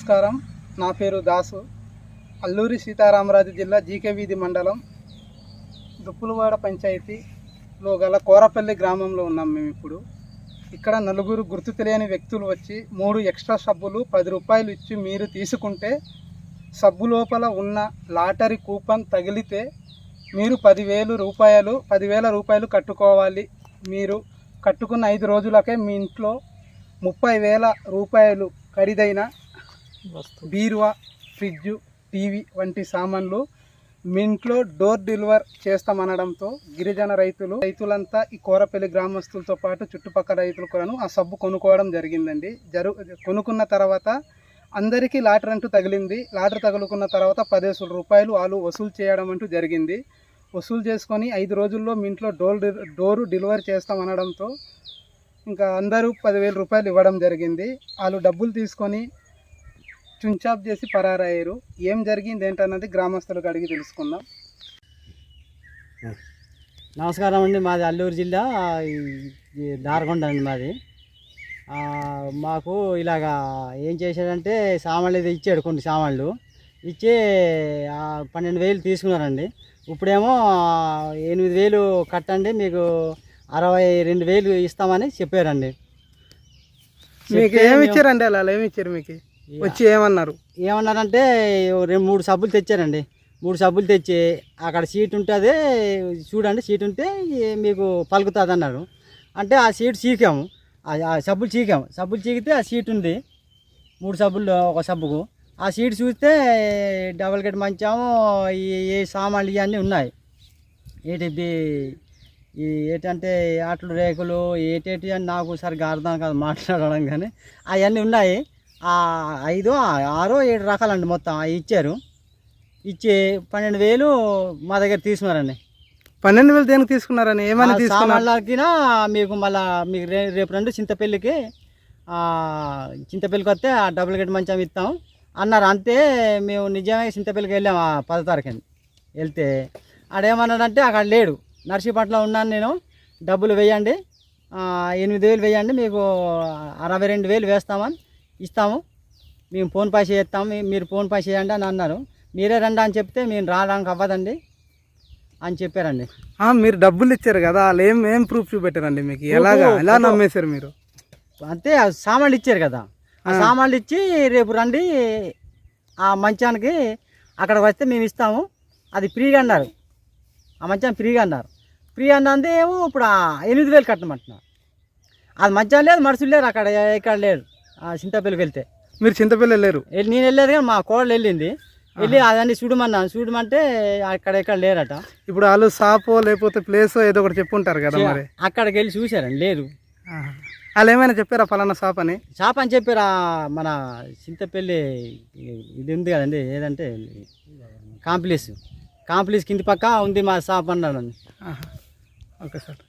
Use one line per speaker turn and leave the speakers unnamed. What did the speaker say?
నమస్కారం. నా పేరు దాసు. అల్లూరి సీతారామరాజు జిల్లా జీకే వీధి మండలం దుప్పులవాడ పంచాయతీలో గల కోరపల్లి గ్రామంలో ఉన్నాం మేము ఇప్పుడు. ఇక్కడ నలుగురు గుర్తు తెలియని వ్యక్తులు వచ్చి మూడు ఎక్స్ట్రా సబ్బులు పది రూపాయలు ఇచ్చి మీరు తీసుకుంటే సబ్బు లోపల ఉన్న లాటరీ కూపన్ తగిలితే మీరు పదివేలు రూపాయలు పదివేల రూపాయలు కట్టుకోవాలి. మీరు కట్టుకున్న ఐదు రోజులకే మీ ఇంట్లో ముప్పై వేల రూపాయలు ఖరీదైన బీరువా ఫ్రిడ్జ్ టీవీ వంటి సామాన్లు మీ ఇంట్లో డోర్ డెలివర్ చేస్తామనడంతో గిరిజన రైతులు రైతులంతా ఈ కోరపల్లి గ్రామస్తులతో పాటు చుట్టుపక్కల రైతులు కూడాను ఆ సబ్బు కొనుక్కోవడం జరిగిందండి. జరు కొనుక్కున్న తర్వాత అందరికీ లాటర్ అంటూ తగిలింది. లాటర్ తగులుకున్న తర్వాత పదివేల రూపాయలు వాళ్ళు వసూలు చేయడం అంటూ జరిగింది. వసూలు చేసుకొని ఐదు రోజుల్లో మీ ఇంట్లో డోర్ డె- డోరు డెలివరీ చేస్తామనడంతో ఇంకా అందరూ పదివేల రూపాయలు ఇవ్వడం జరిగింది. వాళ్ళు డబ్బులు తీసుకొని చుంచాప్ చేసి పరారయ్యారు. ఏం జరిగింది ఏంటన్నది గ్రామస్తులకు అడిగి తెలుసుకుందాం.
నమస్కారం అండి మాది అల్లూరు జిల్లా దారకొండ అండి మాది. మాకు ఇలాగా ఏం చేశాడంటే సామాన్లు ఇది ఇచ్చాడు కొన్ని సామాన్లు. ఇచ్చి పన్నెండు వేలు తీసుకున్నారండి. ఇప్పుడేమో ఎనిమిది వేలు కట్టండి మీకు అరవై రెండు వేలు ఇస్తామని చెప్పారండి.
మీకు ఏమి ఇచ్చారండి అలా? ఏమి ఇచ్చారు మీకు? వచ్చి ఏమన్నారు?
ఏమన్నారంటే రెండు మూడు సబ్బులు తెచ్చారండి. మూడు సబ్బులు తెచ్చి అక్కడ సీట్ ఉంటుంది చూడండి సీట్ ఉంటే మీకు పలుకుతుంది అన్నారు అంటే ఆ సీట్ చీకాము. ఆ- సబ్బులు చీకాము. సబ్బులు చీకితే ఆ సీట్ ఉంది. మూడు సబ్బులు ఒక సబ్బుకు. ఆ సీట్ చూస్తే డబల్ గేట్ మంచాము ఈ ఏ సామాన్లు ఇవన్నీ ఉన్నాయి. ఏంటి బి- ఈ ఏంటంటే ఆటలు రేకులు ఏటేటి అని నాకు సరిగ్గా అర్థం కాదు మాట్లాడడం కానీ అవన్నీ ఉన్నాయి. ఐదు ఆరో ఏడు రకాలండి మొత్తం. ఇచ్చారు. ఇచ్చి పన్నెండు వేలు మా దగ్గర తీసుకున్నారండి.
పన్నెండు వేలు దేనికి తీసుకున్నారని? ఏమని తీసుకున్నారు?
సామాన్లకినా మీకు మళ్ళా మీకు రేపు రెండు చింతపల్లికి. చింతపల్లికి వస్తే ఆ డబుల్ గేట్ మంచం ఇస్తాం. అన్నారు అంతే మేము నిజమే చింతపల్లికి వెళ్ళాం ఆ పదో తారీఖుని. వెళ్తే ఆడేమన్నాడంటే అక్కడ లేడు. నర్సీపట్నంలో ఉన్నాను నేను. డబ్బులు వేయండి. ఎనిమిది వేలు వేయండి మీకు అరవై రెండు వేలు వేస్తామని. ఇస్తాము. మేము ఫోన్ పే చేస్తాము. మీరు ఫోన్ పే చేయండి అని అన్నారు. మీరే రండి అని చెప్తే మేము రావడానికి అవ్వదండి అని చెప్పారండి.
మీరు డబ్బులు ఇచ్చారు కదా వాళ్ళు ఏం ఏం ప్రూఫ్ చూపెట్టారండి మీకు? ఎలాగా? ఎలా. నమ్మేశారు మీరు?
అంతే సామాన్లు ఇచ్చారు కదా. ఆ. సామాన్లు ఇచ్చి రేపు రండి ఆ మంచానికి అక్కడికి వస్తే మేము ఇస్తాము. అది ఫ్రీగా అన్నారు. ఆ మంచం ఫ్రీగా అన్నారు. ఫ్రీ అన్నందే ఏమో ఇప్పుడు ఎనిమిది వేలు కట్టమంటున్నారు. అది మంచం లేదు మనుషులు లేరు అక్కడ ఇక్కడ లేరు. చింతపల్లికి వెళ్తే.
మీరు చింతపల్లి వెళ్ళారు?
వెళ్ళి నేను వెళ్ళలేదు కానీ మా కోడలు వెళ్ళింది. వెళ్ళి అదన్నీ చూడమన్నాను. చూడమంటే అక్కడ ఇక్కడ లేరట.
ఇప్పుడు వాళ్ళు షాపో లేకపోతే ప్లేసో ఏదో ఒకటి చెప్పుంటారు కదా మరి.
అక్కడికి వెళ్ళి చూశారండి లేరు.
వాళ్ళు ఏమైనా చెప్పారా ఫలానా షాప్ అని?
షాప్ అని చెప్పారు? మన చింతపల్లి ఇది ఉంది కదండి ఏదంటే కాంప్లెక్స్. కాంప్లెక్స్ కింది పక్క ఉంది మా షాప్ అన్నాడు.
Okay sir.